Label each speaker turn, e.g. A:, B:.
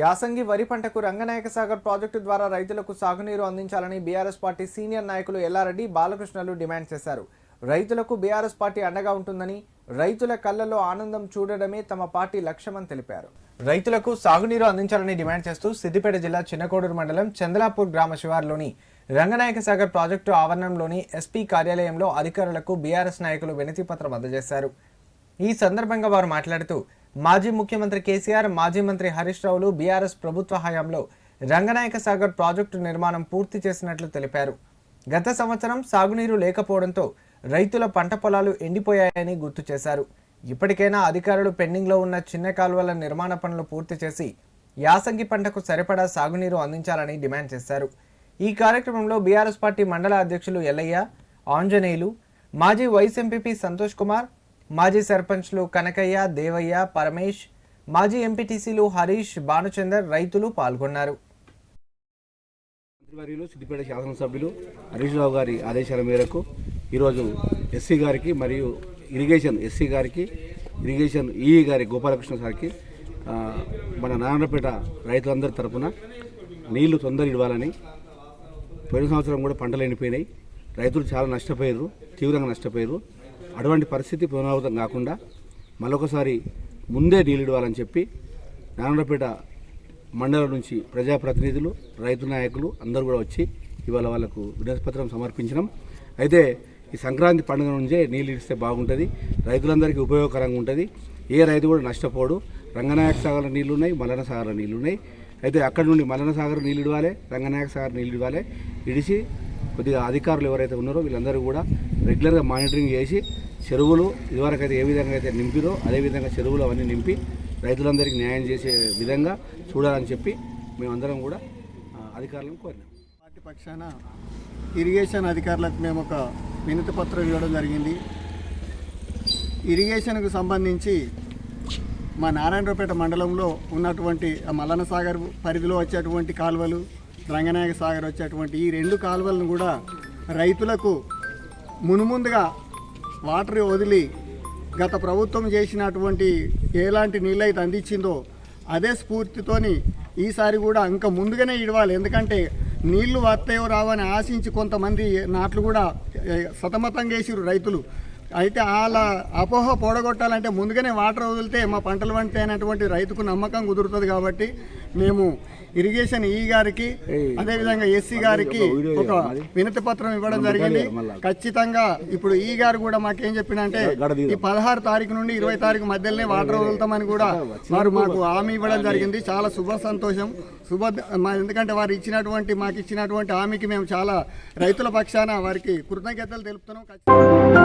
A: యాసంగి వరి పంటకు రంగనాయక సాగర్ ప్రాజెక్టు ద్వారా రైతులకు సాగునీరు అందించాలని బీఆర్ఎస్ పార్టీ సీనియర్ నాయకులు ఎల్లారెడ్డి బాలకృష్ణలు డిమాండ్ చేశారు. రైతులకు బీఆర్ఎస్ పార్టీ అండగా ఉంటుందని రైతుల కళ్ళలో ఆనందం చూడడమే తమ పార్టీ లక్ష్యమని తెలిపారు. రైతులకు సాగునీరు అందించాలని డిమాండ్ చేస్తూ సిద్దిపేట జిల్లా చిన్నకోడూరు మండలం చంద్రాపూర్ గ్రామ శివారులోని రంగనాయక సాగర్ ప్రాజెక్టు ఆవరణంలోని ఎస్పీ కార్యాలయంలో అధికారులకు బీఆర్ఎస్ నాయకులు వినతిపత్రం అందజేశారు. ఈ సందర్భంగా వారు మాట్లాడుతూ మాజీ ముఖ్యమంత్రి కేసీఆర్ మాజీ మంత్రి హరీష్ రావులు బీఆర్ఎస్ ప్రభుత్వ హయాంలో రంగనాయక సాగర్ ప్రాజెక్టు నిర్మాణం పూర్తి చేసినట్లు తెలిపారు. గత సంవత్సరం సాగునీరు లేకపోవడంతో రైతుల పంట పొలాలు ఎండిపోయాయని గుర్తు చేశారు. ఇప్పటికైనా అధికారులు పెండింగ్లో ఉన్న చిన్న కాలువల నిర్మాణ పనులు పూర్తి చేసి యాసంగి పంటకు సరిపడా సాగునీరు అందించాలని డిమాండ్ చేశారు. ఈ కార్యక్రమంలో బీఆర్ఎస్ పార్టీ మండల అధ్యక్షులు ఎల్లయ్య ఆంజనేయులు మాజీ వైస్ ఎంపీపీ సంతోష్ కుమార్ మాజీ సర్పంచ్లు కనకయ్య దేవయ్య పరమేష్ మాజీ ఎంపీటీసీలు హరీష్ భానుచందర్ రైతులు పాల్గొన్నారు.
B: మంత్రివర్యులు సిద్దిపేట శాసనసభ్యులు హరీష్ రావు గారి ఆదేశాల మేరకు ఈరోజు ఎస్సీ గారికి మరియు ఇరిగేషన్ ఎస్సీ గారికి ఇరిగేషన్ ఈఈ గారి గోపాలకృష్ణ సార్కి మన నారాయణపేట రైతులందరి తరపున నీళ్ళు తొందర ఇవ్వాలని పోయిన సంవత్సరం కూడా పంటలు ఎండిపోయినాయి. రైతులు చాలా నష్టపోయారు తీవ్రంగా నష్టపోయారు. అటువంటి పరిస్థితి పునరావృతం కాకుండా మరొకసారి ముందే నీళ్ళు చెప్పి నారాయణపేట మండలం నుంచి ప్రజాప్రతినిధులు రైతు నాయకులు అందరూ కూడా వచ్చి ఇవాళ వాళ్ళకు వినతిపత్రం సమర్పించినాం. అయితే ఈ సంక్రాంతి పండుగ నుంచే నీళ్ళు ఇస్తే బాగుంటుంది రైతులందరికీ ఉపయోగకరంగా ఉంటుంది. ఏ రైతు కూడా నష్టపోడు. రంగనాయక సాగర్ నీళ్ళు ఉన్నాయి మలన సాగర్ నీళ్ళు ఉన్నాయి. అయితే అక్కడ నుండి మలన సాగర్ నీళ్ళు ఇవ్వాలి రంగనాయక సాగర్ నీళ్ళు ఇవ్వాలి. ఇడిచి కొద్దిగా అధికారులు ఎవరైతే ఉన్నారో వీళ్ళందరూ కూడా రెగ్యులర్గా మానిటరింగ్ చేసి చెరువులు ఇదివరకైతే ఏ విధంగా అయితే నింపిరో అదేవిధంగా చెరువులు అవన్నీ నింపి రైతులందరికీ న్యాయం చేసే విధంగా చూడాలని చెప్పి మేమందరం కూడా అధికారులను కోరినాం.
C: పార్టీ పక్షాన ఇరిగేషన్ అధికారులకు మేము ఒక వినతి పత్రం ఇవ్వడం జరిగింది. ఇరిగేషన్కు సంబంధించి మా నారాయణరావుపేట మండలంలో ఉన్నటువంటి ఆ మల్లన సాగర్ పరిధిలో వచ్చేటువంటి కాలువలు రంగనాయక సాగర్ వచ్చేటువంటి ఈ రెండు కాలువలను కూడా రైతులకు మునుముందుగా వాటర్ వదిలి గత ప్రభుత్వం చేసినటువంటి ఎలాంటి నీళ్ళైతే అందించిందో అదే స్ఫూర్తితోని ఈసారి కూడా ఇంకా ముందుగానే ఇవ్వాలి ఎందుకంటే నీళ్ళు వస్తాయో రావని ఆశించి కొంతమంది నాట్లు కూడా సతమతంగా సతమతం చేసిరు రైతులు. అయితే వాళ్ళ అపోహ పొడగొట్టాలంటే ముందుగానే వాటర్ వదిలితే మా పంటలు పంటే అనేటువంటి రైతుకు నమ్మకం కుదురుతుంది కాబట్టి మేము ఇరిగేషన్ ఈ గారికి అదేవిధంగా ఎస్సీ గారికి ఒక వినతి పత్రం ఇవ్వడం జరిగింది. ఖచ్చితంగా ఇప్పుడు ఈ గారు కూడా మాకేం చెప్పినంటే ఈ పదహారు తారీఖు నుండి ఇరవై తారీఖు మధ్యలోనే వాటర్ వదులుతామని కూడా వారు మాకు హామీ ఇవ్వడం జరిగింది. చాలా శుభ సంతోషం. శుభ ఎందుకంటే వారు ఇచ్చినటువంటి మాకు ఇచ్చినటువంటి హామీకి మేము చాలా రైతుల పక్షాన వారికి కృతజ్ఞతలు తెలుపుతున్నాం. ఖచ్చితంగా